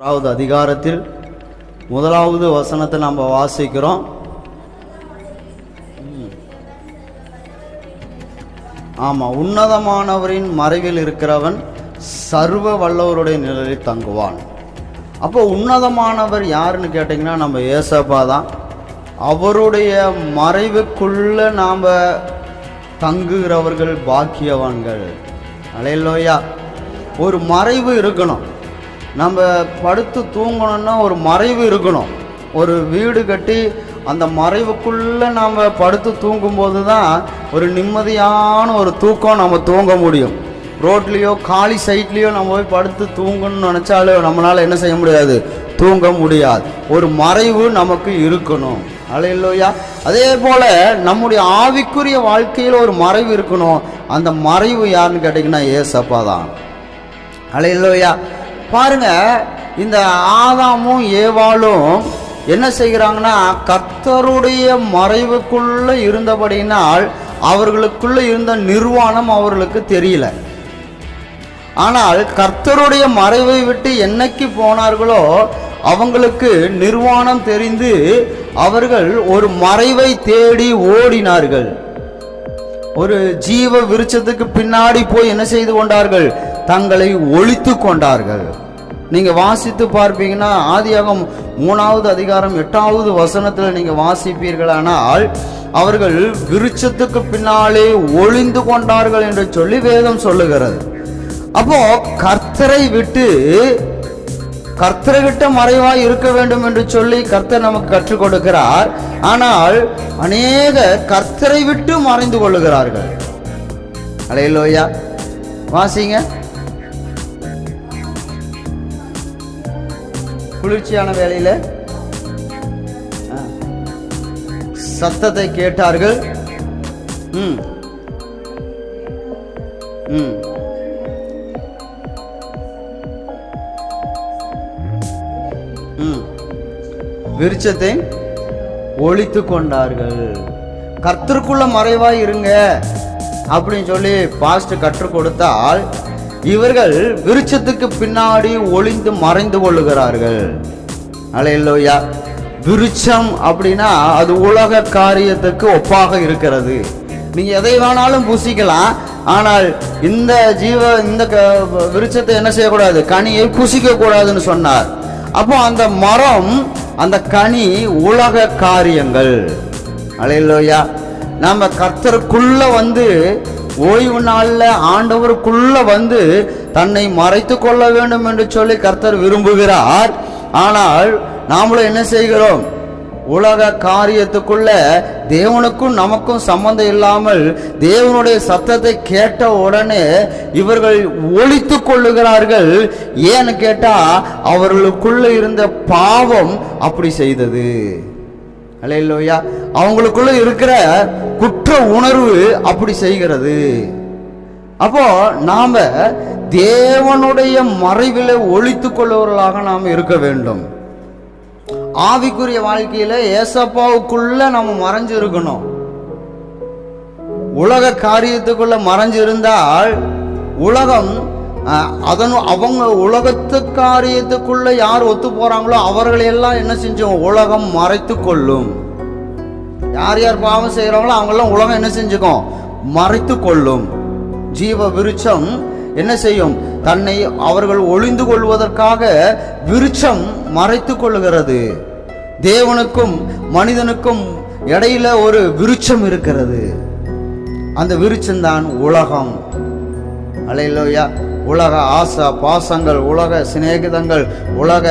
ஆறாவது அதிகாரத்தில் முதலாவது வசனத்தை நம்ம வாசிக்கிறோம். ஆமாம் ஆமா உன்னதமானவரின் மறைவில் இருக்கிறவன் சர்வ வல்லவருடைய நிழலில் தங்குவான். அப்போ உன்னதமானவர் யாருன்னு கேட்டிங்கன்னா நம்ம ஏசப்பா தான். அவருடைய மறைவுக்குள்ள நாம் தங்குகிறவர்கள் பாக்கியவான்கள். அலையிலோயா. ஒரு மறைவு இருக்கணும். நம்ம படுத்து தூங்கணும்னா ஒரு மறைவு இருக்கணும். ஒரு வீடு கட்டி அந்த மறைவுக்குள்ளே நாம் படுத்து தூங்கும்போது தான் ஒரு நிம்மதியான ஒரு தூக்கம் நம்ம தூங்க முடியும். ரோட்லேயோ காலி சைட்லேயோ நம்ம போய் படுத்து தூங்கணும்னு நினச்சாலும் நம்மளால் என்ன செய்ய முடியாது? தூங்க முடியாது. ஒரு மறைவு நமக்கு இருக்கணும். அலையில்லோயா அதே போல் நம்முடைய ஆவிக்குரிய வாழ்க்கையில் ஒரு மறைவு இருக்கணும். அந்த மறைவு யாருன்னு கேட்டிங்கன்னா ஏசப்பா தான். அலையில்லோயா பாருங்க இந்த ஆதாமும் ஏவாளும் என்ன செய்கிறாங்கன்னா கர்த்தருடைய மறைவுக்குள்ள இருந்தபடியினால் அவர்களுக்குள்ள இருந்த நிர்வாணம் அவர்களுக்கு தெரியல. ஆனால் கர்த்தருடைய மறைவை விட்டு என்னைக்கு போனார்களோ அவங்களுக்கு நிர்வாணம் தெரிந்து அவர்கள் ஒரு மறைவை தேடி ஓடினார்கள். ஒரு ஜீவ விருட்சத்துக்கு பின்னாடி போய் என்ன செய்து கொண்டார்கள்? தங்களை ஒழித்து கொண்டார்கள். நீங்க வாசித்து பார்ப்பீங்கன்னா ஆதியாகம் மூணாவது அதிகாரம் எட்டாவது வசனத்தில் நீங்க வாசிப்பீர்களானால் அவர்கள் விருட்சத்துக்கு பின்னாலே ஒளிந்து கொண்டார்கள் என்று சொல்லி வேதம் சொல்லுகிறது. அப்போ கர்த்தரை விட்டு கர்த்தர்கிட்ட மறைவாய் இருக்க வேண்டும் என்று சொல்லி கர்த்தர் நமக்கு கற்றுக் கொடுக்கிறார். ஆனால் அநேக கர்த்தரை விட்டு மறைந்து கொள்ளுகிறார்கள். அலையிலோயா. வாசிங்க. குளிர்ச்சியான வேலையில் சத்தத்தை கேட்டார்கள். ம். ம். ம். ஒழித்து கொண்டார்கள். கர்த்தருக்குள்ள மறைவாய் இருங்க அப்படின்னு சொல்லி பாஸ்ட் கற்றுக் கொடுத்தால் இவர்கள் விருட்சத்துக்கு பின்னாடி ஒளிந்து மறைந்து கொள்ளுகிறார்கள். அலையில்லோயா விருட்சம் அப்படின்னா அது உலக காரியத்துக்கு ஒப்பாக இருக்கிறது. நீங்க எதை வேணாலும் பூசிக்கலாம். ஆனால் இந்த ஜீவ இந்த க- விருட்சத்தை என்ன செய்யக்கூடாது? கனியை புசிக்க கூடாதுன்னு சொன்னார். அப்போ அந்த மரம் அந்த கனி உலக காரியங்கள். அலையிலோயா. நம்ம கர்த்தருக்குள்ள வந்து ஓய்வு நாளில் ஆண்டவருக்குள்ள வந்து தன்னை மறைத்து கொள்ள வேண்டும் என்று சொல்லி கர்த்தர் விரும்புகிறார். ஆனால் நாமளும் என்ன செய்கிறோம்? உலக காரியத்துக்குள்ள தேவனுக்கும் நமக்கும் சம்பந்தம் இல்லாமல் தேவனுடைய சத்தத்தை கேட்ட உடனே இவர்கள் ஒழித்து கொள்ளுகிறார்கள். ஏன்னு கேட்டால் அவர்களுக்குள்ள இருந்த பாவம் அப்படி செய்தது. அல்லையா அவங்களுக்குள்ள இருக்கிற குற்ற உணர்வு அப்படி செய்கிறது. அப்போ நாம தேவனுடைய மறைவில் ஒழித்து கொள்ளுவர்களாக நாம் இருக்க வேண்டும். ஆவிக்குரிய வாழ்க்கையில ஏசப்பாவுக்குள்ள நம்ம மறைஞ்சு இருக்கணும் உலக காரியத்துக்குள்ள மறைஞ்சு இருந்தால் உலகம் அதன் அவங்க உலகத்து காரியத்துக்குள்ள யார் ஒத்து போறாங்களோ அவர்களை எல்லாம் என்ன செஞ்சோம்? உலகம் மறைத்து கொள்ளும் யார் யார் பாவம் செய்கிறாங்களோ அவங்கெல்லாம் உலகம் என்ன செஞ்சுக்கும்? மறைத்து கொள்ளும் ஜீவ விருட்சம் என்ன செய்யும்? தன்னை அவர்கள் ஒளிந்து கொள்வதற்காக விருட்சம் மறைத்து கொள்ளுகிறது தேவனுக்கும் மனிதனுக்கும் இடையில ஒரு விருட்சம் இருக்கிறது. அந்த விருட்சம்தான் உலகம். அலையிலோயா. உலக ஆசை பாசங்கள் உலக சிநேகிதங்கள் உலக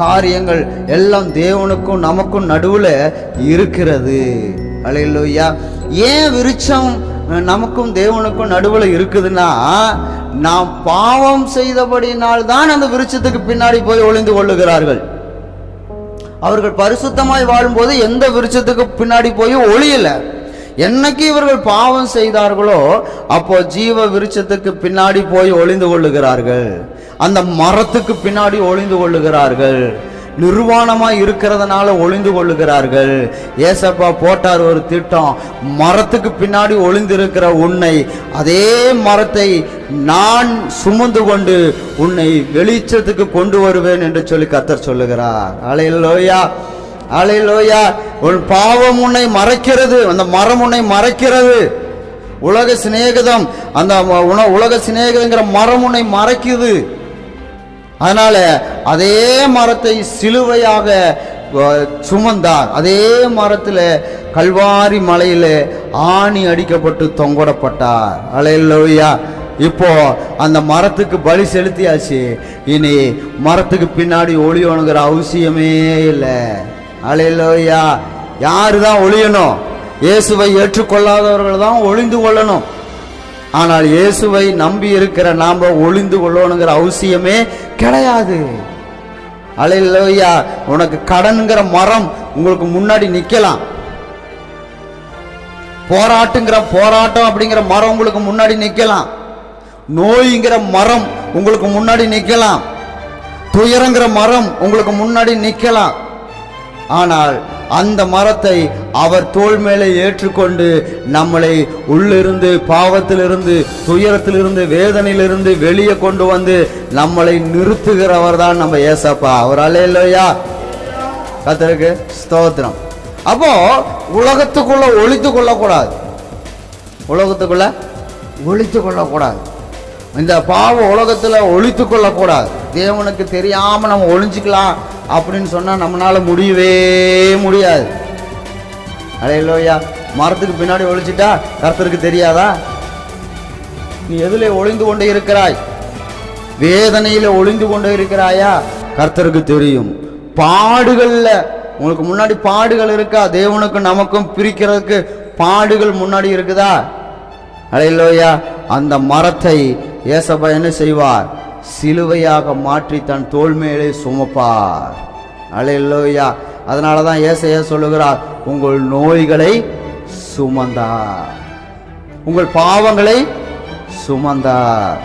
காரியங்கள் எல்லாம் தேவனுக்கும் நமக்கும் நடுவில் இருக்கிறது. அலையிலோய்யா ஏன் விருட்சம் நமக்கும் தேவனுக்கும் நடுவில் இருக்குதுன்னா நாம் பாவம் செய்தபடினால் தான் அந்த விருட்சத்துக்கு பின்னாடி போய் ஒளிந்து கொள்ளுகிறார்கள். அவர்கள் பரிசுத்தமாய் வாழும்போது எந்த விருட்சத்துக்கு பின்னாடி போய் ஒளியலை. என்னைக்கு இவர்கள் பாவம் செய்தார்களோ அப்போ ஜீவ விருட்சத்துக்கு பின்னாடி போய் ஒளிந்து கொள்ளுகிறார்கள். அந்த மரத்துக்கு பின்னாடி ஒளிந்து கொள்ளுகிறார்கள். நிர்வாணமாக இருக்கிறதுனால ஒளிந்து கொள்ளுகிறார்கள். ஏசப்பா போட்டார் ஒரு திட்டம். மரத்துக்கு பின்னாடி ஒளிந்திருக்கிற உன்னை அதே மரத்தை நான் சுமந்து கொண்டு உன்னை வெளிச்சத்துக்கு கொண்டு வருவேன் என்று சொல்லி கத்தர் சொல்லுகிறார். அலையிலோயா அலையிலோயா உன் பாவம் உன்னை மறைக்கிறது. அந்த மரம் உன்னை மறைக்கிறது. உலக சிநேகிதம் அந்த உண உலக சிநேகிதங்கிற மரம் உன்னை மறைக்குது. அதனால அதே மரத்தை சிலுவையாக சுமந்தார். அதே மரத்தில் கல்வாரி மலையில் ஆணி அடிக்கப்பட்டு தொங்கடப்பட்டார். அலையிலோயா இப்போ அந்த மரத்துக்கு பலி செலுத்தியாச்சு. இனி மரத்துக்கு பின்னாடி ஒளியோணுங்கிற அவசியமே இல்லை. அலையிலோயா யாரு தான் ஒழியணும்? இயேசுவை ஏற்றுக்கொள்ளாதவர்கள் தான் ஒளிந்து கொள்ளணும். ஆனால் இயேசுவை நம்பி இருக்கிற நாம் ஒளிந்து கொள்ளணுங்கிற அவசியமே கிடையாது. அலையிலோயா உனக்கு கடனுங்கிற மரம் உங்களுக்கு முன்னாடி நிற்கலாம் போராட்டுங்கிற போராட்டம் அப்படிங்கிற மரம் உங்களுக்கு முன்னாடி நிற்கலாம் நோய்ங்கிற மரம் உங்களுக்கு முன்னாடி நிற்கலாம் துயரங்கிற மரம் உங்களுக்கு முன்னாடி நிற்கலாம் ஆனால் அந்த மரத்தை அவர் தோல் மேலே ஏற்றுக்கொண்டு நம்மளை உள்ளிருந்து பாவத்திலிருந்து துயரத்திலிருந்து வேதனையிலிருந்து வெளியே கொண்டு வந்து நம்மளை நிறுத்துகிறவர் தான் நம்ம ஏசப்பா. அவர் இல்லையா கத்தருக்கு ஸ்தோத்திரம். அப்போ உலகத்துக்குள்ள ஒழித்து கொள்ளக்கூடாது. உலகத்துக்குள்ள ஒழித்து கொள்ளக்கூடாது. இந்த பாவ உலகத்தில் ஒழித்து கொள்ளக்கூடாது. தேவனுக்கு தெரியாமல் நம்ம ஒழிஞ்சிக்கலாம் அப்படின்னு சொன்னால் நம்மளால் முடியவே முடியாது. அலையிலோயா மரத்துக்கு பின்னாடி ஒழிச்சிட்டா கர்த்தருக்கு தெரியாதா? நீ எதில் ஒளிந்து கொண்டு இருக்கிறாய். வேதனையில் ஒளிந்து கொண்டு இருக்கிறாயா? கர்த்தருக்கு தெரியும். பாடுகளில் உங்களுக்கு முன்னாடி பாடுகள் இருக்கா? தேவனுக்கும் நமக்கும் பிரிக்கிறதுக்கு பாடுகள் முன்னாடி இருக்குதா? அலையிலோயா அந்த மரத்தை ஏசப்பா என்ன செய்வார்? சிலுவையாக மாற்றி தன் தோல் மேலே சுமப்பார். அலையிலோயா. அதனால தான் ஏசைய சொல்லுகிறார் உங்கள் நோய்களை சுமந்தார். உங்கள் பாவங்களை சுமந்தார்.